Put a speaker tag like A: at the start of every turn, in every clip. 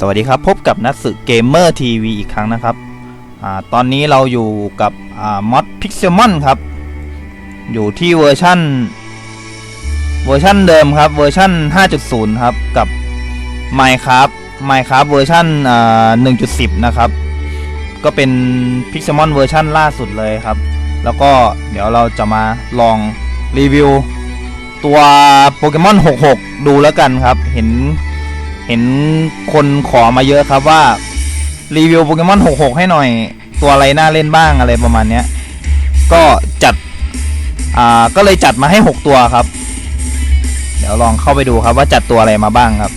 A: สวัสดีครับ พบกับนักสึเกมเมอร์ทีวีอีกครั้งนะครับอตอนนี้เราอยู่กับมอดพิกเซมอนครับ อยู่ที่เวอร์ชั่น เวอร์ชั่นเดิมครับ เวอร์ชั่น 5.0 ครับ กับ Minecraft Minecraft เวอร์ชันอ่า1.10 นะครับ ก็เป็น Pixelmon เวอร์ชันล่าสุดเลยครับ แล้วก็เดี๋ยวเราจะมาลองรีวิวตัวโปเกมอน 66 ดูแล้วกันครับ เห็น เห็นคนขอมาเยอะครับว่า รีวิวโปเกมอน 66 ให้หน่อยตัวอะไรน่าเล่นบ้างอะไรประมาณเนี้ย ก็จัด อ่า ก็เลยจัดมาให้ 6 ตัวครับ เดี๋ยวลองเข้าไปดูครับว่าจัดตัวอะไรมาบ้างครับ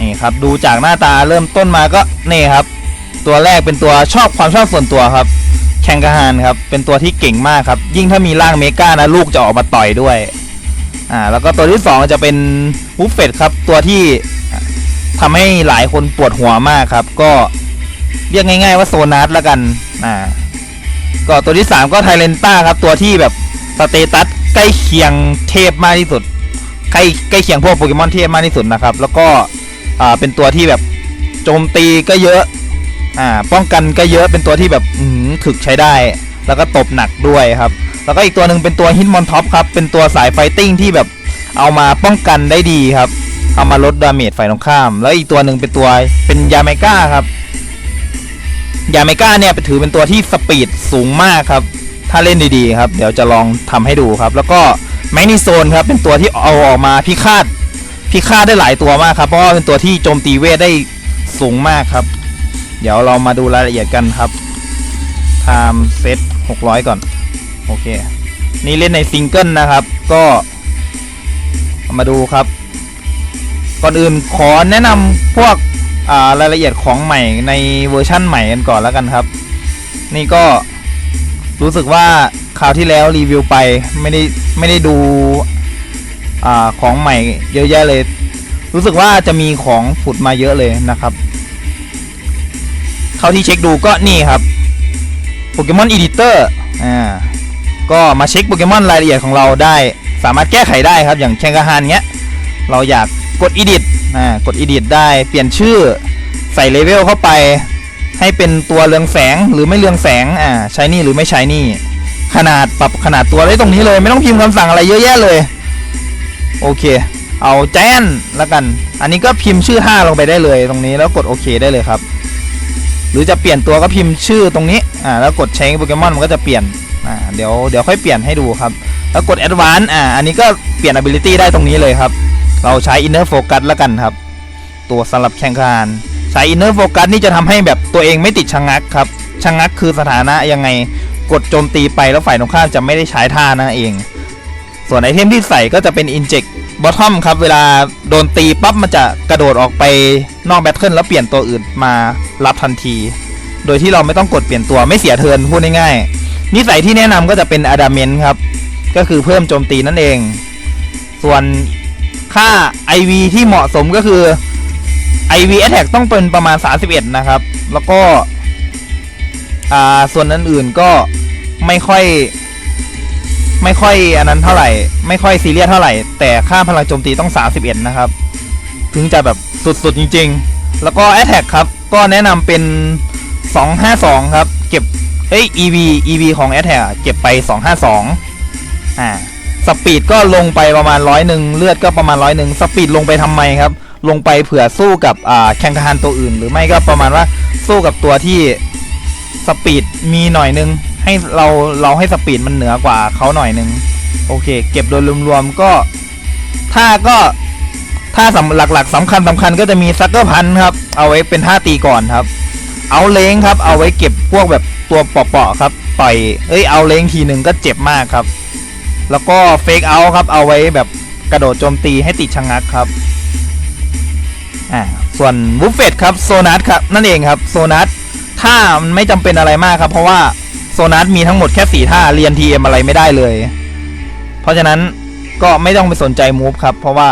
A: นี่ครับดูจากหน้าตาเริ่มต้นมาก็นี่ครับ ตัวแรกเป็นตัวชอบความชอบส่วนตัวครับ แข่งกระหานครับ เป็นตัวที่เก่งมากครับ ยิ่งถ้ามีร่างเมกานะลูกจะออกมาต่อยด้วย อ่าแล้วก็ตัวที่สองจะเป็นวูฟเฟตครับ ตัวที่ทำให้หลายคนปวดหัวมากครับ ก็เรียกง่าย ๆ ว่าโซนัสแล้วกันอ่าก็ตัวที่สามก็ไทเลนต้าครับ ตัวที่แบบสเตตัสใกล้เคียงเทพมากที่สุดใกล้ใกล้เคียงพวกโปเกมอนเทพมากที่สุดนะครับ แล้วก็อ่าเป็นตัวที่แบบโจมตีก็เยอะอ่าป้องกันก็เยอะเป็นตัวที่แบบอืมถึกใช้ได้ แล้วก็ตบหนักด้วยครับ แล้วก็อีกตัวหนึ่งเป็นตัวฮิตมอนท็อปครับ เป็นตัวสายไฟติ้งที่แบบเอามาป้องกันได้ดีครับ เอามาลดดาเมจฝ่ายตรงข้าม แล้วอีกตัวหนึ่งเป็นตัวเป็นยาเมก้าครับ ยาเมก้าเนี่ยถือเป็นตัวที่สปีดสูงมากครับ ถ้าเล่นดีๆครับ เดี๋ยวจะลองทำให้ดูครับ แล้วก็แมกนีโซนครับ เป็นตัวที่เอาออกมาพิฆาตพิฆาตได้หลายตัวมากครับ เพราะว่าเป็นตัวที่โจมตีเวทได้สูงมากครับ เดี๋ยวเรามาดูรายละเอียดกันครับ time set 600 ก่อน โอเค นี่เล่นในซิงเกิลนะครับ ก็มาดูครับ ก่อนอื่นขอแนะนำพวกรายละเอียดของใหม่ในเวอร์ชั่นใหม่กันก่อนแล้วกันครับ นี่ก็รู้สึกว่าคราวที่แล้วรีวิวไปไม่ได้ไม่ได้ดูอของใหม่เยอะแยะเลย รู้สึกว่าจะมีของผุดมาเยอะเลยนะครับ เท่าที่เช็คดูก็นี่ครับโปเกมอนอีดิเตอร์อ่า ก็มาเช็คโปเกมอนรายละเอียดของเราได้ สามารถแก้ไขได้ครับ อย่างแข่งกระหานเงี้ย เราอยากกด edit อ่ากด edit ได้ เปลี่ยนชื่อ ใส่เลเวลเข้าไป ให้เป็นตัวเรืองแสงหรือไม่เรืองแสง อ่า ใช้นี่หรือไม่ใช้นี่ ขนาดปรับขนาดตัวได้ตรงนี้เลย ไม่ต้องพิมพ์คำสั่งอะไรเยอะแยะเลย โอเค เอาแจนแล้วกัน อันนี้ก็พิมพ์ชื่อ 5 ลงไปได้เลยตรงนี้แล้วกดโอเคได้เลยครับ หรือจะเปลี่ยนตัวก็พิมพ์ชื่อตรงนี้ อ่า แล้วกดใช้โปเกมอนมันก็จะเปลี่ยน เดี๋ยวเดี๋ยวค่อยเปลี่ยนให้ดูครับ แล้วกด Advance อ่าอันนี้ก็เปลี่ยน ability ได้ตรงนี้เลยครับ เราใช้ Inner Focus แล้วกันครับ ตัวสำหรับแข่งขันใช้ Inner Focus นี่จะทำให้แบบตัวเองไม่ติดชะงักครับชะงักคือสถานะยังไงกดโจมตีไปแล้วฝ่ายตรงข้ามจะไม่ได้ใช้ท่านั่นเอง ส่วนไอเทมที่ใส่ก็จะเป็น Inject Bottom ครับ เวลาโดนตีปั๊บมันจะกระโดดออกไปนอกแบทเทิลแล้วเปลี่ยนตัวอื่นมารับทันที โดยที่เราไม่ต้องกดเปลี่ยนตัวไม่เสียเทิร์นพูดง่ายๆ นิสัยที่แนะนำก็จะเป็นอะดามเมนครับ ก็คือเพิ่มโจมตีนั่นเอง ส่วนค่า IV ที่เหมาะสมก็คือ IV attack ต้องเป็นประมาณ 31 นะครับ แล้วก็อ่าส่วนอื่นๆก็ไม่ค่อย ไม่ค่อยอันนั้นเท่าไหร่ ไม่ค่อยซีเรียสเท่าไหร่ แต่ค่าพลังโจมตีต้อง 31 นะครับ ถึงจะแบบสุดๆจริง ๆ แล้วก็ attack ครับ ก็แนะนำเป็น 252 ครับ เก็บ เอ้ย EV EV ของ a t t a c เก็บไป 252 อ่า สปีดก็ลงไปประมาณร้อยหนึ่งเลือดก็ประมาณร้อยหนึ่งสปีดลงไปทำไมครับ ลงไปเผื่อสู้กับอ่าแข่งทหารตัวอื่น หรือไม่ก็ประมาณว่าสู้กับตัวที่สปีดมีหน่อยนึง ให้เราเราให้สปีดมันเหนือกว่าเขาหน่อยนึง โอเค เก็บโดยรวมๆก็ ถ้าก็ถ้าสำหลักๆสำคัญสำคัญก็จะมีซักเกอร์พันครับ เอาไว้เป็นท่าตีก่อนครับ เอาเลงครับ เอาไว้เก็บพวกแบบ ตัวเปาะๆครับต่อยเอ้ยเอาเล้งทีหนึ่งก็เจ็บมากครับ แล้วก็เฟกเอาครับเอาไว้แบบกระโดดโจมตีให้ติดชะงักครับอ่าส่วนบุฟเฟตครับโซนัสครับนั่นเองครับโซนัสท่ามันไม่จำเป็นอะไรมากครับ เพราะว่าโซนัสมีทั้งหมดแค่สี่ท่าเรียนทีเอ็มอะไรไม่ได้เลย เพราะฉะนั้นก็ไม่ต้องไปสนใจมูฟครับ เพราะว่า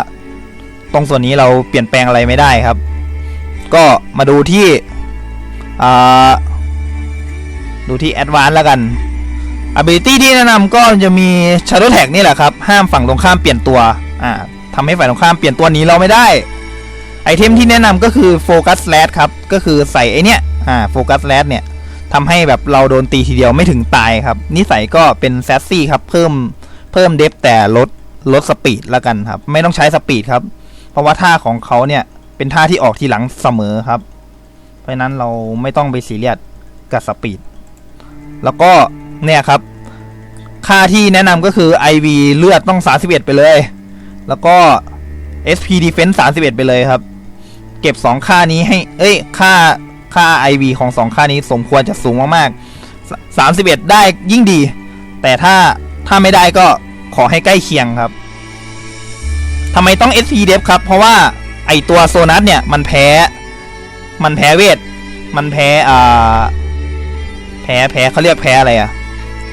A: ตรงส่วนนี้เราเปลี่ยนแปลงอะไรไม่ได้ครับ ก็มาดูที่อ่า ดูที่ Advance แล้วกัน ability ที่แนะนำก็จะมี Shadow Tag นี่แหละครับ ห้ามฝั่งตรงข้ามเปลี่ยนตัวอ่าทำให้ฝ่ายตรงข้ามเปลี่ยนตัวหนี้เราไม่ได้ ไอเทมที่แนะนำก็คือโฟกัสแลดครับ ก็คือใส่ไอเนี้ยอ่าโฟกัสแลดเนี่ยทำให้แบบเราโดนตีทีเดียวไม่ถึงตายครับ นิสัยก็เป็นแซสซี่ครับ เพิ่มเพิ่มเดฟแต่ลดลดสปีดแล้วกันครับ ไม่ต้องใช้สปีดครับ เพราะว่าท่าของเขาเนี่ยเป็นท่าที่ออกทีหลังเสมอครับ เพราะนั้นเราไม่ต้องไปซีเรียสกับสปีด แล้วก็เนี่ยครับ ค่าที่แนะนำก็คือ IV เลือดต้อง 31 ไปเลย แล้วก็ SP Defense 31 ไปเลยครับ เก็บ 2 ค่านี้ให้ เอ้ย ค่า ค่า IV ของ 2 ค่านี้สมควรจะสูงมากๆ 31 ได้ยิ่งดี แต่ถ้า ถ้าไม่ได้ก็ขอให้ใกล้เคียงครับทำไมต้อง SP Def ครับ เพราะว่าไอตัวโซนัสเนี่ย มันแพ้ มันแพ้เวท มันแพ้ อ่า แพ้แพ้เขาเรียกแพ้อะไรอะ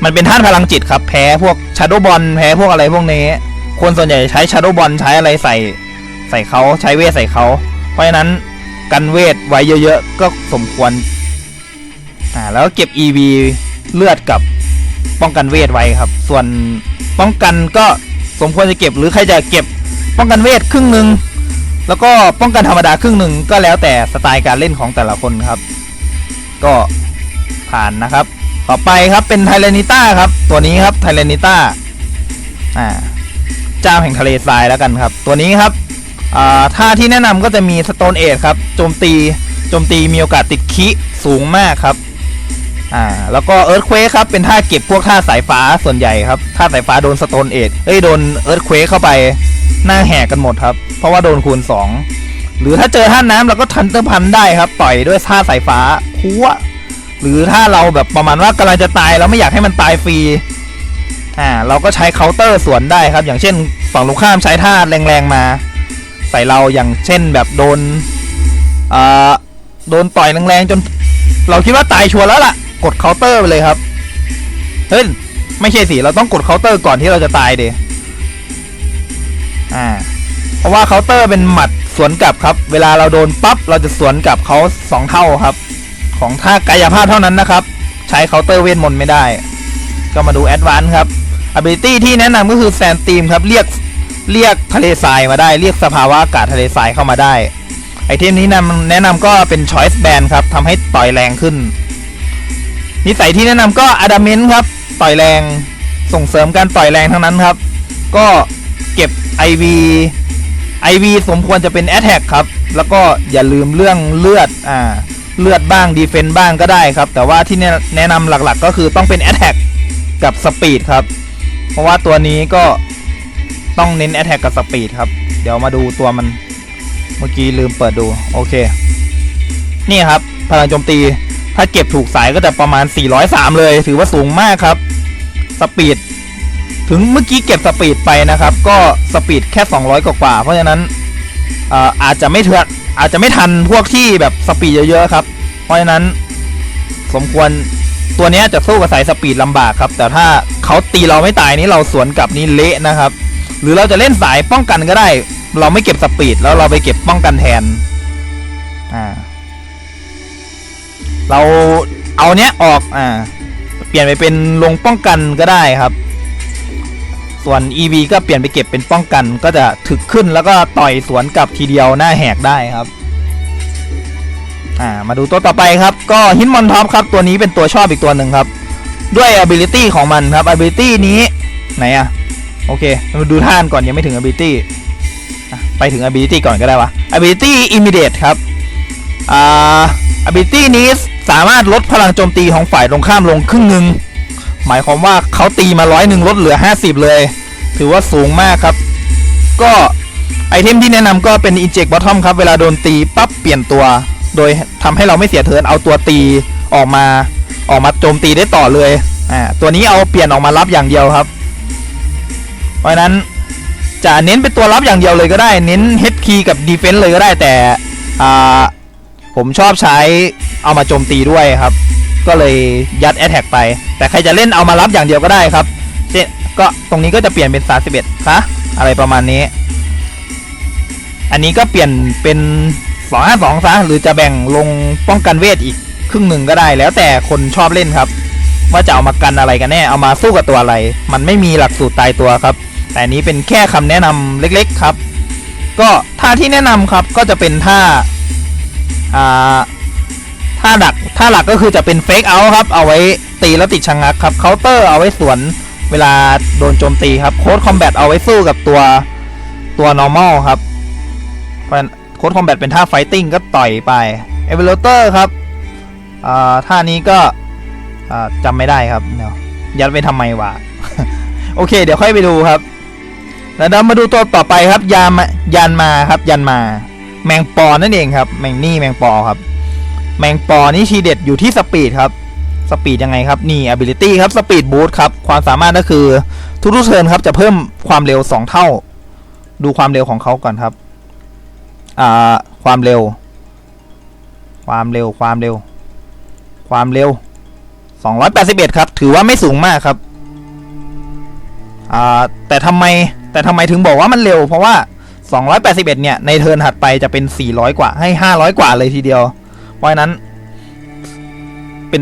A: มันเป็นท่านพลังจิตครับ แพ้พวกชาโดบอลแพ้พวกอะไรพวกนี้ คนส่วนใหญ่ใช้ชาโดบอลใช้อะไรใส่ ใส่เขาใช้เวทใส่เขา เพราะฉะนั้นกันเวทไว้เยอะๆ ก็สมควร อ่าแล้วเก็บ EV เลือดกับป้องกันเวทไว้ครับ ส่วนป้องกันก็สมควรจะเก็บหรือใครจะเก็บป้องกันเวทครึ่งหนึ่งแล้วก็ป้องกันธรรมดาครึ่งหนึ่งก็แล้วแต่สไตล์การเล่นของแต่ละคนครับ ก็ ผ่านนะครับ ต่อไปครับเป็นไทเลนิต้าครับ ตัวนี้ครับไทเลนิต้าอ่าเจ้าแห่งทะเลทรายแล้วกันครับ ตัวนี้ครับอ่าท่าที่แนะนำก็จะมีสโตนเอทครับโจมตีโจมตีมีโอกาสติดคิสูงมากครับอ่าแล้วก็เอิร์ธเควครับเป็นท่าเก็บพวกท่าสายฟ้าส่วนใหญ่ครับท่าสายฟ้าโดนสโตนเอทเอ้ยโดนเอิร์ธเควเข้าไปหน้าแหกกันหมดครับ เพราะว่าโดนคูณ 2 หรือถ้าเจอท่าน้ำเราก็ทันเตอร์พันได้ครับต่อยด้วยท่าสายฟ้าพัว หรือถ้าเราแบบประมาณว่ากำลังจะตายเราไม่อยากให้มันตายฟรีอ่าเราก็ใช้เคาน์เตอร์สวนได้ครับ อย่างเช่นฝั่งลูกข้ามใช้ท่าแรงๆมา ใส่เราอย่างเช่นแบบโดนอ่าโดนต่อยแรงๆจน เราคิดว่าตายชัวร์แล้วล่ะ กดเคาน์เตอร์ไปเลยครับเฮ้ยไม่ใช่สิเราต้องกดเคาน์เตอร์ก่อนที่เราจะตายเดอ่าเพราะว่าเคาน์เตอร์เป็นหมัดสวนกลับครับ เวลาเราโดนปั๊บเราจะสวนกลับเขาสองเท่าครับ ของท่ากายภาพเท่านั้นนะครับ ใช้เคาน์เตอร์เวทมนต์ไม่ได้ ก็มาดูแอดวานซ์ครับ ability ที่แนะนำก็คือแซนตีมครับเรียกเรียกทะเลทรายมาได้เรียกสภาวะอากาศทะเลทรายเข้ามาได้ ไอเทมนี้นำแนะนำก็เป็น choice band ครับทำให้ต่อยแรงขึ้น นิสัยที่แนะนำก็ adamant ครับต่อยแรงส่งเสริมการต่อยแรงทั้งนั้นครับ ก็เก็บ IV IV สมควรจะเป็น attack ครับ แล้วก็อย่าลืมเรื่องเลือดอ่า เลือดบ้างดีเฟนต์บ้างก็ได้ครับ แต่ว่าที่แนะนำหลักๆ ก็คือต้องเป็น Attack กับ Speed ครับ เพราะว่าตัวนี้ก็ต้องเน้น Attack กับ Speed ครับ เดี๋ยวมาดูตัวมันเมื่อกี้ลืมเปิดดูโอเค นี่ครับพลังโจมตีถ้าเก็บถูกสายก็จะประมาณ 403 เลย ถือว่าสูงมากครับ Speed ถึงเมื่อกี้เก็บสปีดไปนะครับ ก็สปีดแค่ 200 กว่า เพราะฉะนั้นอาอาจจะไม่เถื่อ อาจจะไม่ทันพวกที่แบบสปีดเยอะๆครับ เพราะฉะนั้นสมควรตัวนี้จะสู้กับสายสปีดลำบากครับ แต่ถ้าเขาตีเราไม่ตายนี่เราสวนกลับนี่เละนะครับ หรือเราจะเล่นสายป้องกันก็ได้ เราไม่เก็บสปีดแล้วเราไปเก็บป้องกันแทนอ่าเราเอาเนี้ยออกอ่าเปลี่ยนไปเป็นลงป้องกันก็ได้ครับ ส่วน EV ก็เปลี่ยนไปเก็บเป็นป้องกันก็จะถึกขึ้นแล้วก็ต่อยสวนกลับทีเดียวหน้าแหกได้ครับอ่ามาดูตัวต่อไปครับ ก็ฮินมอนท็อปครับตัวนี้เป็นตัวชอบอีกตัวหนึ่งครับ ด้วย ability ของมันครับ ability นี้ไหนอะโอเคมาดูท่านก่อนยังไม่ถึง ability ไปถึง ability ก่อนก็ได้วะ ability immediate ครับอ่า ability นี้สามารถลดพลังโจมตีของฝ่ายตรงข้ามลงครึ่งหนึ่ง หมายความว่าเขาตีมาร้อยหนึ่งลดเหลือ 50 เลย ถือว่าสูงมากครับ ก็ไอเทมที่แนะนำก็เป็น Inject Bottom ครับ เวลาโดนตีปั๊บเปลี่ยนตัว โดยทำให้เราไม่เสียเทิร์นเอาตัวตีออกมาออกมาโจมตีได้ต่อเลยอ่าตัวนี้เอาเปลี่ยนออกมารับอย่างเดียวครับ เพราะนั้นจะเน้นเป็นตัวรับอย่างเดียวเลยก็ได้ เน้น Head Key กับ Defense เลยก็ได้แต่อ่าผมชอบใช้เอามาโจมตีด้วยครับ ก็เลยยัด Attack ไป แต่ใครจะเล่นเอามารับอย่างเดียวก็ได้ครับเช่นก็ตรงนี้ก็จะเปลี่ยนเป็น 31ซะอะไรประมาณนี้ อันนี้ก็เปลี่ยนเป็น252ซะหรือจะแบ่งลงป้องกันเวทอีกครึ่งหนึ่งก็ได้ แล้วแต่คนชอบเล่นครับ ว่าจะเอามากันอะไรกันแน่ เอามาสู้กับตัวอะไร มันไม่มีหลักสูตรตายตัวครับ แต่นนี้เป็นแค่คำแนะนำเล็กๆครับ ก็ท่าที่แนะนำครับก็จะเป็นท่าอ่า ท่าหลักท่าหลักก็คือจะเป็นเฟกเอาครับ เอาไว้ตีแล้วติดชะงักครับเคาน์เตอร์เอาไว้สวนเวลาโดนโจมตีครับโค้ดคอมแบทเอาไว้สู้กับตัวตัว normal ครับโค้ดคอมแบทเป็นท่าไฟติ้งก็ต่อยไปเอเวอเรเตอร์ครับท่านี้ก็อ่าจำไม่ได้ครับเดี๋ยวยัดไปทำไมวะโอเค เดี๋ยวค่อยไปดูครับ แล้วเรามาดูตัวต่อไปครับยามยันมาครับ ยันมา แมงปอนั่นเองครับ แมงนี่แมงปอครับ แมงปอนี่ทีเด็ดอยู่ที่สปีดครับสปีดยังไงครับนี่ ability ครับสปีดบู t ครับ ความสามารถก็คือทุกๆเทิร์นครับจะเพิ่มความเร็ว 2 เท่า ดูความเร็วของเขาก่อนครับอ่าความเร็ว ความเร็วความเร็ว ความเร็ว 281 ครับ ถือว่าไม่สูงมากครับอ่าแต่ทำไมแต่ทำไมถึงบอกว่ามันเร็ว เพราะว่า 281 เนี่ย ในเทิร์นถัดไปจะเป็น 400 กว่าให้ 500 กว่าเลยทีเดียว เพราะนั้น เป็น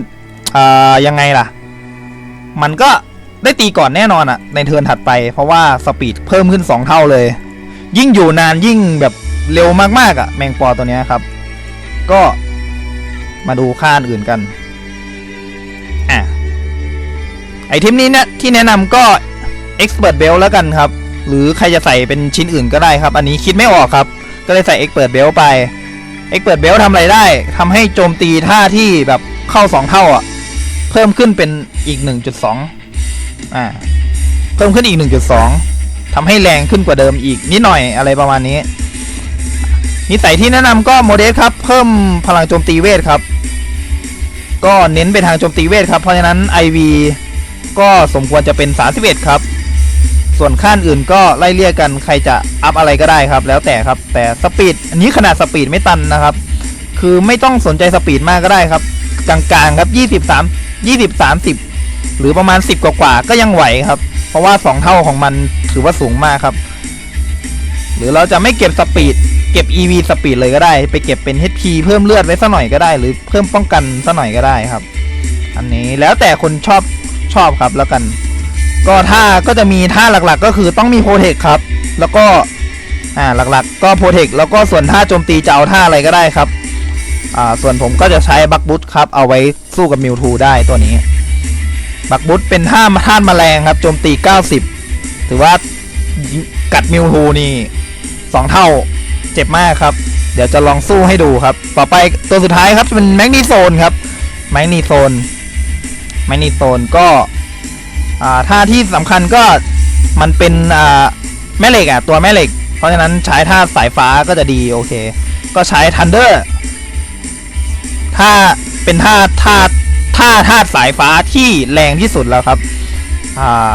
A: อ่ายังไงล่ะ มันก็ได้ตีก่อนแน่นอนอะในเทิร์นถัดไป เพราะว่าสปีดเพิ่มขึ้น 2 เท่าเลย ยิ่งอยู่นานยิ่งแบบเร็วมากๆอะแมงปอตัวนี้ครับ ก็มาดูค่าอื่นกันอะไอเทมนี้เนี่ยที่แนะนำก็ Expert Belt แล้วกันครับ หรือใครจะใส่เป็นชิ้นอื่นก็ได้ครับ อันนี้คิดไม่ออกครับ ก็เลยใส่ Expert Belt ไป Expert Belt ทำอะไรได้ทำให้โจมตีท่าที่แบบเข้า 2 เท่าอะ เพิ่มขึ้นเป็นอีก 1.2 อ่า เพิ่มขึ้นอีก 1.2ทำให้แรงขึ้นกว่าเดิมอีกนิดหน่อยอะไรประมาณนี้ นิสัยที่แนะนำก็โมเดสครับ เพิ่มพลังโจมตีเวทครับ ก็เน้นไปทางโจมตีเวทครับ เพราะฉะนั้น IV ก็สมควรจะเป็น 31 ครับ ส่วนขั้นอื่นก็ไล่เรียกกันใครจะอัพอะไรก็ได้ครับ แล้วแต่ครับ แต่สปีดอันนี้ขนาดสปีดไม่ตันนะครับ คือไม่ต้องสนใจสปีดมากก็ได้ครับ กลางๆครับ 23 20 30 หรือประมาณ 10 กว่าๆก็ยังไหวครับ เพราะว่า 2 เท่าของมันถือว่าสูงมากครับ หรือเราจะไม่เก็บสปีดเก็บ EV สปีดเลยก็ได้ ไปเก็บเป็น HP เพิ่มเลือดไว้สักหน่อยก็ได้ หรือเพิ่มป้องกันสักหน่อยก็ได้ครับ อันนี้แล้วแต่คนชอบชอบครับแล้วกัน ก็ท่าก็จะมีท่าหลักๆ ก็คือต้องมีโปรเทคครับ แล้วก็อ่าหลักๆ ก็โปรเทคแล้วก็ส่วนท่าโจมตีจะเอาท่าอะไรก็ได้ครับอ่าส่วนผมก็จะใช้บักบุตครับเอาไว้สู้กับมิวทูได้ตัวนี้ บักบุตเป็นท่าท่านแมลงครับโจมตี 90 ถือว่ากัดมิวทูนี่สองเท่าเจ็บมากครับ เดี๋ยวจะลองสู้ให้ดูครับ ต่อไปตัวสุดท้ายครับจะเป็นแมกนีโซนครับแมกนีโซนแมกนีโซนก็ อ่าท่าที่สำคัญก็มันเป็นอ่าแม่เหล็กอะตัวแม่เหล็ก เพราะฉะนั้นใช้ท่าสายฟ้าก็จะดีโอเค ก็ใช้ทันเดอร์ท่าเป็นท่าท่าท่าท่าสายฟ้าที่แรงที่สุดแล้วครับอ่า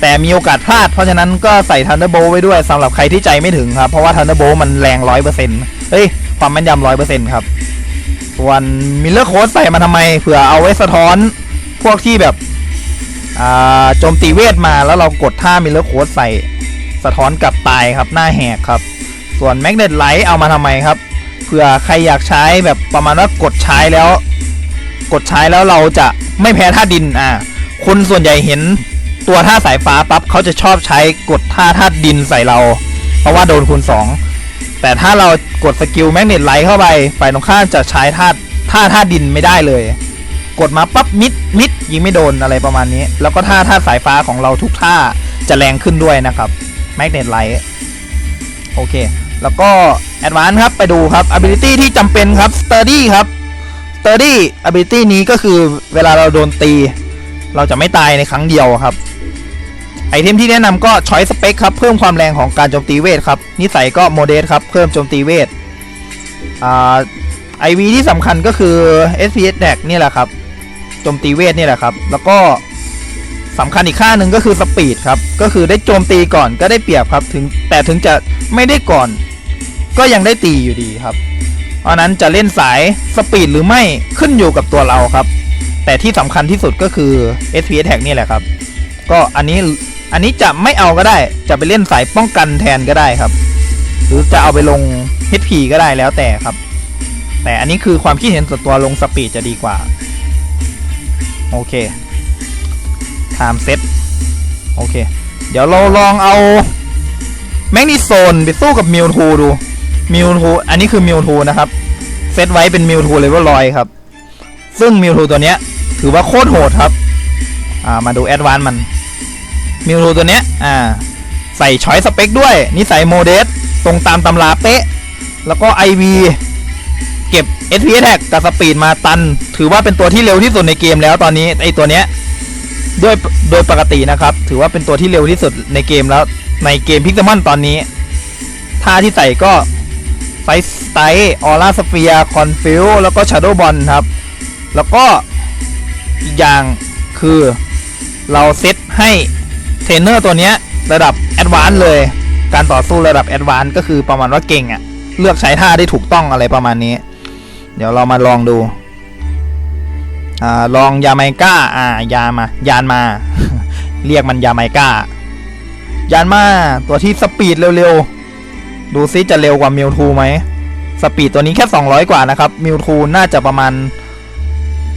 A: แต่มีโอกาสพลาด เพราะฉะนั้นก็ใส่ทันเดอร์โบไว้ด้วยสำหรับใครที่ใจไม่ถึงครับ เพราะว่าทันเดอร์โบมันแรงร้อยเปอร์เซ็นต์เฮ้ย ความแม่นยำร้อยเปอร์เซ็นต์ครับส่วนมิลเลอร์โค้ดใส่มาทำไมเผื่อเอาไว้สะท้อนพวกที่แบบ โจมตีเวทมาแล้วเรากดท่ามิเลอร์โค้ดใส่ สะท้อนกลับตายครับหน้าแหกครับ ส่วนแมกเนตไลท์เอามาทำไมครับเผื่อใครอยากใช้แบบประมาณว่ากดใช้แล้ว กดใช้แล้วเราจะไม่แพ้ท่าดินอ่าคนส่วนใหญ่เห็นตัวท่าสายฟ้าปั๊บเขาจะชอบใช้กดท่าท่าดินใส่เรา เพราะว่าโดนคูณสองแต่ถ้าเรากดสกิลแมกเนตไลท์เข้าไปฝ่ายตรงข้ามจะใช้ท่าท่าท่าดินไม่ได้เลย กดมาปั๊บมิดมิดยิงไม่โดนอะไรประมาณนี้ แล้วก็ท่าท่าสายฟ้าของเราทุกท่าจะแรงขึ้นด้วยนะครับแมกเนตไลท์โอเค แล้วก็แอดวานครับไปดูครับ ability ที่จำเป็นครับ sturdy ครับ sturdy ability นี้ก็คือเวลาเราโดนตี เราจะไม่ตายในครั้งเดียวครับ ไอเทมที่แนะนำก็ชอยสเปคครับ เพิ่มความแรงของการโจมตีเวทครับ นิสัยก็โมเดสครับ เพิ่มโจมตีเวทอ่าไอวีที่สำคัญก็คือ SPS d a c นี่แหละครับ โจมตีเวทนี่แหละครับ แล้วก็สำคัญอีกค่าหนึ่งก็คือสปีดครับ ก็คือได้โจมตีก่อนก็ได้เปรียบครับถึงแต่ถึงจะไม่ได้ก่อน ก็ยังได้ตีอยู่ดีครับ เพราะนั้นจะเล่นสายสปีดหรือไม่ขึ้นอยู่กับตัวเราครับ แต่ที่สำคัญที่สุดก็คือ SPS tag นี่แหละครับ ก็อันนี้อันนี้จะไม่เอาก็ได้ จะไปเล่นสายป้องกันแทนก็ได้ครับ หรือจะเอาไปลง HP ก็ได้แล้วแต่ครับ แต่อันนี้คือความคิดเห็นส่วนตัวลงสปีดจะดีกว่า โอเค time set โอเค เดี๋ยวเราลองเอาแมกนีโซนไปสู้กับมิวทูดูมิวทูอันนี้คือมิวทูนะครับ เซตไว้เป็นมิวทูเลเวลลอยครับ ซึ่งมิวทูตัวเนี้ย ถือว่าโคตรโหดครับ อ่า มาดูแอดวานมัน มิวทูตัวเนี้ย อ่า ใส่ช้อยสเปคด้วย นิสัยโมเดส ตรงตามตำราเป๊ะ แล้วก็ IV เก็บ SP attack กับสปีดมาตัน ถือว่าเป็นตัวที่เร็วที่สุดในเกมแล้วตอนนี้ไอตัวเนี้ยด้วยโดยปกตินะครับ ถือว่าเป็นตัวที่เร็วที่สุดในเกมแล้วในเกมพิกซมอนตอนนี้ท่าที่ใส่ก็ไซส์สไตล์ออร่าสเฟียคอนฟิลแล้วก็ชาร์โดบอลครับ แล้วก็อีกอย่างคือเราเซตให้เทรนเนอร์ตัวเนี้ยระดับแอดวานซ์เลย การต่อสู้ระดับแอดวานซ์ก็คือประมาณว่าเก่งอะเลือกใช้ท่าได้ถูกต้องอะไรประมาณนี้ เดี๋ยวเรามาลองดูอ่าลองยาไมก้าอ่ายามายานมา เรียกมันยาไมก้ายานมาตัวที่สปีดเร็วๆ ดูซิจะเร็วกว่ามิวทูไหมสปีดตัวนี้แค่ 200 กว่านะครับมิวทูน่าจะประมาณ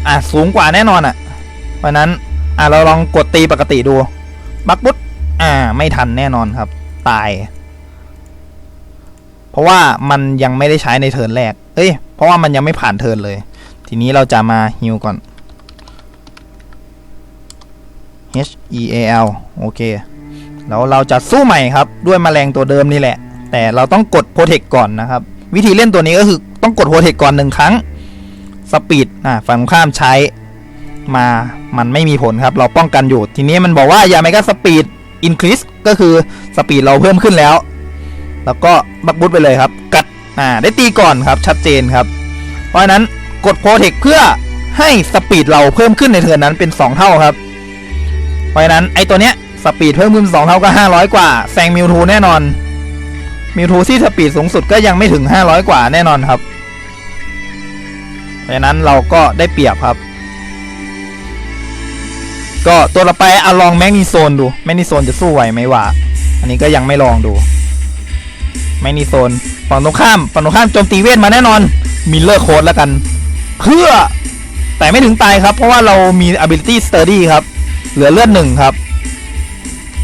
A: อะสูงกว่าแน่นอนอะเพราะนั้นอะเราลองกดตีปกติดูบักปุ๊ดอ่าไม่ทันแน่นอนครับ ตาย เพราะว่ามันยังไม่ได้ใช้ในเทิร์นแรก เอ้ย ราะว่ามันยังไม่ผ่านเทิร์นเลย ทีนี้เราจะมาฮิวก่อน H E A L โอเค แล้วเราจะสู้ใหม่ครับ ด้วยแมลงตัวเดิมนี่แหละ แต่เราต้องกดโปรเทคก่อนนะครับ วิธีเล่นตัวนี้ก็คือต้องกดโปรเทคก่อนหนึ่งครั้งสปีดอ่าฝั่งข้ามใช้มามันไม่มีผลครับ เราป้องกันอยู่ ทีนี้มันบอกว่าอย่าไม่ก็สปีดอินครีสก็คือสปีดเราเพิ่มขึ้นแล้ว แล้วก็บักบุดไปเลยครับ กัด อ่าได้ตีก่อนครับชัดเจนครับ เพราะฉะนั้นกดโปรเทคเพื่อให้สปีดเราเพิ่มขึ้นในเทิร์นนั้นเป็น 2 เท่าครับ เพราะฉะนั้นไอตัวเนี้ยสปีดเพิ่มขึ้น2เท่าก็ 500 กว่าแซงมิวทูแน่นอนมิวทูที่สปีดสูงสุดก็ยังไม่ถึง 500 กว่าแน่นอนครับ เพราะฉะนั้นเราก็ได้เปรียบครับ ก็ตัวต่อไปอะลองแมกนีโซนดูแมกนีโซนจะสู้ไหวไหมวะอันนี้ก็ยังไม่ลองดู แมกนีโซนฝั่งตรงข้ามฝั่งตรงข้ามโจมตีเวทมาแน่นอนมิลเลอร์โคดแล้วกัน เพื่อแต่ไม่ถึงตายครับ เพราะว่าเรามี ability sturdy ครับ เหลือเลือดหนึ่งครับ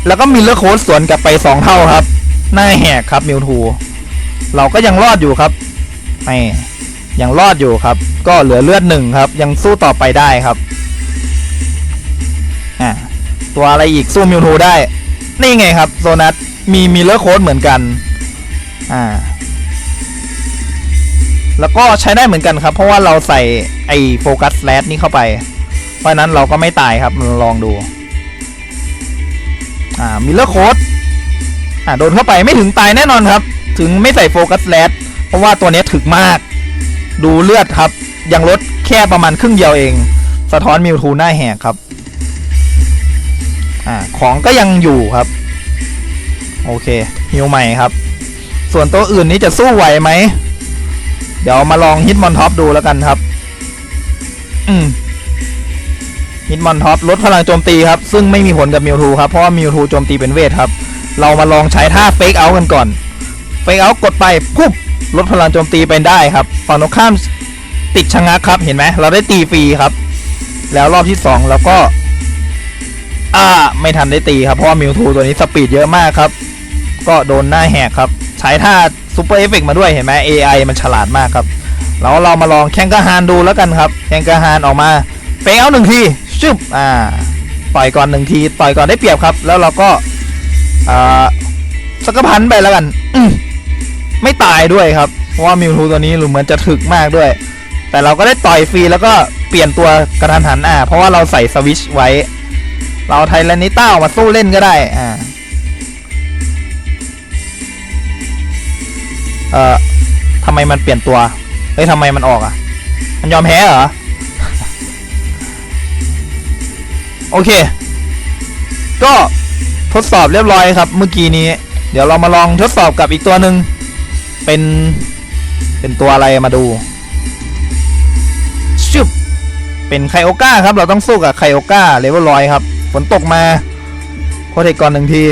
A: แล้วก็มิลเลอร์โคดสวนกลับไปสองเท่าครับ หน้าแหกครับมิวทูเราก็ยังรอดอยู่ครับไม่ยังรอดอยู่ครับ ก็เหลือเลือดหนึ่งครับ ยังสู้ต่อไปได้ครับอะตัวอะไรอีกสู้มิวทูได้ นี่ไงครับโซนัสมีมิลเลอร์โคดเหมือนกัน อ่า แล้วก็ใช้ได้เหมือนกันครับ เพราะว่าเราใส่ไอ้โฟกัสแลดนี่เข้าไป เพราะนั้นเราก็ไม่ตายครับลองดู อ่ามิลเลอร์โค้ดอ่าโดนเข้าไปไม่ถึงตายแน่นอนครับ ถึงไม่ใส่โฟกัสแลดเพราะว่าตัวนี้ถึกมาก ดูเลือดครับ ยังลดแค่ประมาณครึ่งเดียวเอง สะท้อนมิวทูหน้าแหกครับ อ่าของก็ยังอยู่ครับ โอเคฮิวใหม่ครับ ส่วนตัวอื่นนี้จะสู้ไหวไหม เดี๋ยวมาลองฮิตมอนท็อปดูแล้วกันครับ อืมฮิตมอนท็อปลดพลังโจมตีครับ ซึ่งไม่มีผลกับมิวทูครับ เพราะว่ามิวทูโจมตีเป็นเวทครับ เรามาลองใช้ท่าเฟกเอากันก่อน เฟกเอากดไปปุ๊บลดพลังโจมตีไปได้ครับ ฝั่งตรงข้ามติดชะงักครับ เห็นไหม เราได้ตีฟรีครับ แล้วรอบที่สองเราก็อ่าไม่ทันได้ตีครับ เพราะว่ามิวทูตัวนี้สปีดเยอะมากครับ ก็โดนหน้าแหกครับ ใช้ท่าซูเปอร์เอฟเฟกมาด้วยเห็นไหม AI มันฉลาดมากครับแล้วเรามาลองแข่งกระฮานดูแล้วกันครับ แข่งกระฮานออกมาเฟกเอาหนึ่งทีชึบอ่าต่อยก่อนหนึ่งทีต่อยก่อนได้เปรียบครับ แล้วเราก็อ่าสกพันไปแล้วกันมไม่ตายด้วยครับเพราะว่ามิวทูตัวนี้เหมือนจะถึกมากด้วย แต่เราก็ได้ต่อยฟรีแล้วก็เปลี่ยนตัวกระทันหันอ่าเพราะว่าเราใส่สวิชไว้ เราไทแลนิต้าออกมาสู้เล่นก็ได้อ่า อ่อทำไมมันเปลี่ยนตัวเฮ้ยทำไมมันออกอะ มันยอมแพ้เหรอ โอเค ก็ทดสอบเรียบร้อยครับ เมื่อกี้นี้ เดี๋ยวเรามาลองทดสอบกับอีกตัวหนึ่งเป็น เป็นตัวอะไรมาดูชึบเป็นไคโอก้าครับ เราต้องสู้กับไคโอก้าเลเวลร้อยครับ ฝนตกมาโคเทก่อนหนึ่งที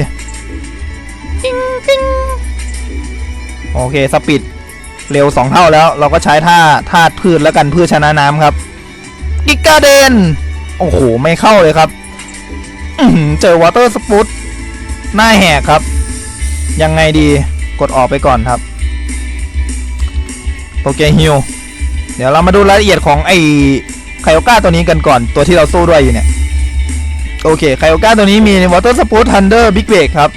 A: กิ้งกิ้ง โอเคสปีดเร็วสองเท่าแล้วเราก็ใช้ท่าท่าพืชแล้วกันพืชชนะน้ำครับ กิกาเดน โอ้โห ไม่เข้าเลยครับเจอวอเตอร์สปุตหน้าแหกครับ ยังไงดีกดออกไปก่อนครับโปเกฮิลเดี๋ยวเรามาดูรายละเอียดของไอไคโอก้าตัวนี้กันก่อนตัวที่เราสู้ด้วยอยู่เนี่ย โอเคไคโอก้าตัวนี้มี Water Spout Thunder Big Wake ครับ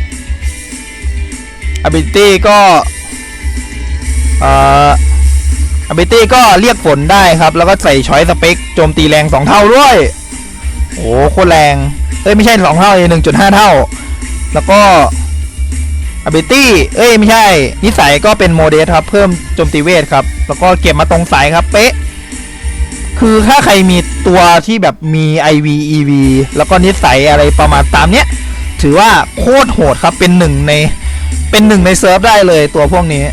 A: Ability ก็ เอ่อ Ability ก็เรียกฝนได้ครับ แล้วก็ใส่ช้อยสเปคโจมตีแรง 2 เท่าด้วย โอ้โคตรแรง เอ้ย ไม่ใช่ 2 เท่าเลย1.5เท่า แล้วก็ ability เอ้ย ไม่ใช่ นิสัยก็เป็นโมเดสครับ เพิ่มโจมตีเวทครับ แล้วก็เก็บมาตรงสายครับ เป๊ะ คือถ้าใครมีตัวที่แบบมี IV EV แล้วก็นิสัยอะไรประมาณตามเนี้ย ถือว่าโคตรโหดครับ เป็นหนึ่งใน เป็นหนึ่งในเซิร์ฟได้เลยตัวพวกนี้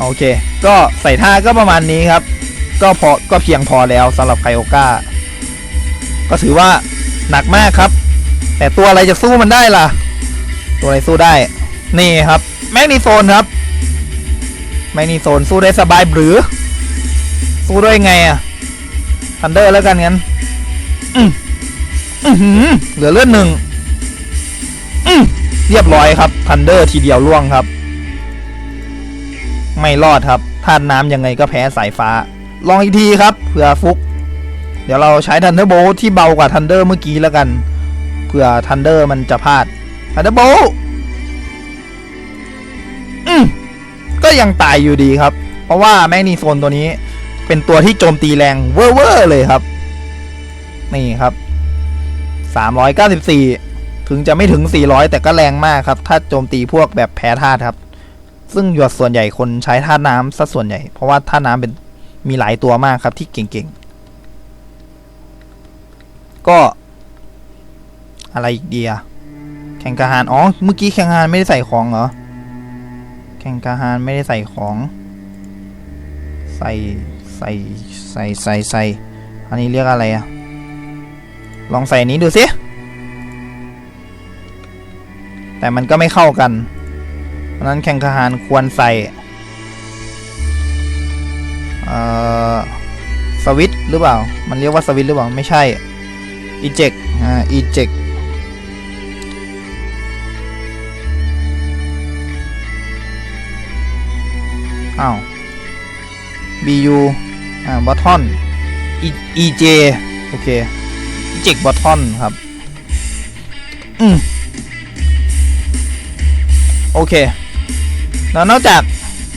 A: โอเค ก็ใส่ท่าก็ประมาณนี้ครับ ก็พอก็เพียงพอแล้วสำหรับไคโอก้า ก็ถือว่าหนักมากครับ แต่ตัวอะไรจะสู้มันได้ล่ะ ตัวอะไรสู้ได้ นี่ครับ แมกนีโซนครับ แมกนีโซนสู้ได้สบายหรือ สู้ด้วยไงอะทันเดอร์แล้วกันงั้นอืมอือหือเหลือเลือดหนึ่งอืมเรียบร้อยครับทันเดอร์ทีเดียวล่วงครับ ไม่รอดครับธาตุน้ำยังไงก็แพ้สายฟ้า ลองอีกทีครับเผื่อฟุก เดี๋ยวเราใช้ทันเดอร์โบที่เบากว่าทันเดอร์เมื่อกี้แล้วกันเผื่อทันเดอร์มันจะพลาดทันเดอร์โบอืมก็ยังตายอยู่ดีครับ เพราะว่าแมกนีโซนตัวนี้ เป็นตัวที่โจมตีแรงเวอร์เลยครับ นี่ครับ 394 ถึงจะไม่ถึง 400 แต่ก็แรงมากครับ ถ้าโจมตีพวกแบบแพ้ธาตุครับ ซึ่งหยดส่วนใหญ่คนใช้ธาน้ำซะส่วนใหญ่ เพราะว่าธาน้ำเป็นมีหลายตัวมากครับที่เก่งๆ ก็อะไรอีกดีอะแข่งกระหานอ๋อ เมื่อกี้แข่งกระหานไม่ได้ใส่ของเหรอ แข่งกระหานไม่ได้ใส่ของ ใส่ใส่ใส่ใส่ใส่อันนี้เรียกอะไรอะลองใส่นี้ดูสิแต่มันก็ไม่เข้ากัน เพราะนั้นแข่งทหารควรใส่สวิตหรือเปล่า มันเรียกว่าสวิตหรือเปล่า ไม่ใช่ eject อ่า eject อ้าว bu อ่า button e ej โอเค eject button ครับ อืมโอเค แล้วนอกจาก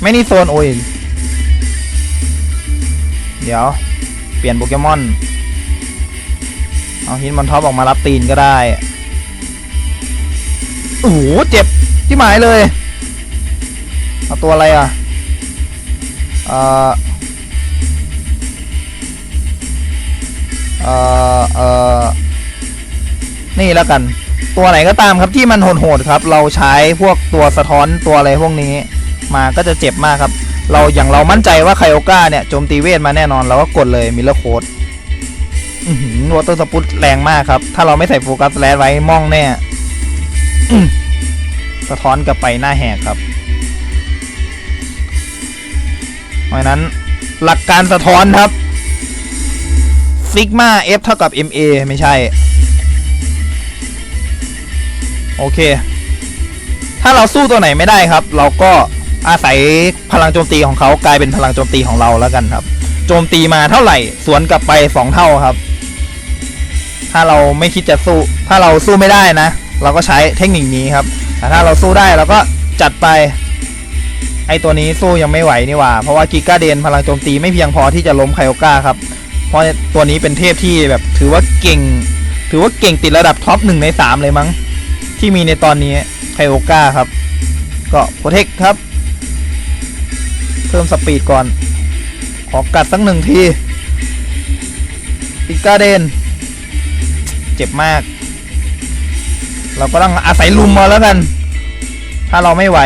A: ไม่นี่โซนโอ้ยเดี๋ยว เปลี่ยนโปเกมอน เอาฮินมอนท็อปออกมารับตีนก็ได้ โอ้โห เจ็บที่หมายเลย เอาตัวอะไรอะ เอ่อ เอ่อเอ่อนี่แล้วกัน ตัวไหนก็ตามครับที่มันโหดๆครับ เราใช้พวกตัวสะท้อนตัวอะไรพวกนี้ มาก็จะเจ็บมากครับ เราอย่างเรามั่นใจว่าไคโอก้าเนี่ยโจมตีเวทมาแน่นอนเราก็กดเลยมิลเลอร์โคดวอเตอร์สปุตแรงมากครับ ถ้าเราไม่ใส่โฟกัสแลสไว้มองแน่สะท้อนกลับไปหน้าแหกครับเพราะนั้นหลักการสะท้อนครับซิกมา F เท่ากับ MA ไม่ใช่ โอเค ถ้าเราสู้ตัวไหนไม่ได้ครับ เราก็อาศัยพลังโจมตีของเขากลายเป็นพลังโจมตีของเราแล้วกันครับ โจมตีมาเท่าไหร่ สวนกลับไปสองเท่าครับ ถ้าเราไม่คิดจะสู้ ถ้าเราสู้ไม่ได้นะ เราก็ใช้เทคนิคนี้ครับ แต่ถ้าเราสู้ได้เราก็จัดไป ไอตัวนี้สู้ยังไม่ไหวนี่หว่า เพราะว่ากิก้าเดนพลังโจมตีไม่เพียงพอที่จะล้มไคโอก้าครับ เพราะตัวนี้เป็นเทพที่แบบถือว่าเก่ง ถือว่าเก่งติดระดับท็อปหนึ่งในสามเลยมั้ง ที่มีในตอนนี้ไคโอก้าครับ ก็โปรเทคครับ เพิ่มสปีดก่อน ขอกัดสักหนึ่งทีปิกาเดน เจ็บมาก เราก็ต้องอาศัยลุมมาแล้วกัน ถ้าเราไม่ไหว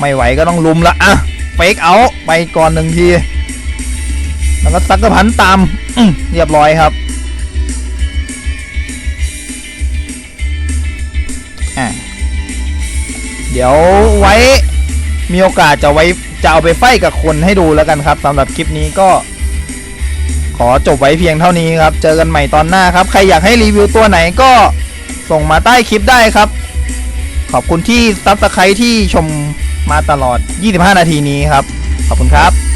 A: ไม่ไหวก็ต้องลุมละอะเฟกเอา ไปก่อนหนึ่งที แล้วก็ซักกระพันตามเรียบร้อยครับ ดี๋ยวไว้มีโอกาสจะไว้จะเอาไปไฟกับคนให้ดูแล้วกันครับสำหรับคลิปนี้ก็ ขอจบไว้เพียงเท่านี้ครับ เจอกันใหม่ตอนหน้าครับ ใครอยากให้รีวิวตัวไหนก็ส่งมาใต้คลิปได้ครับ ขอบคุณที่ซับสไครที่ชมมาตลอด 25 นาทีนี้ครับ ขอบคุณครับ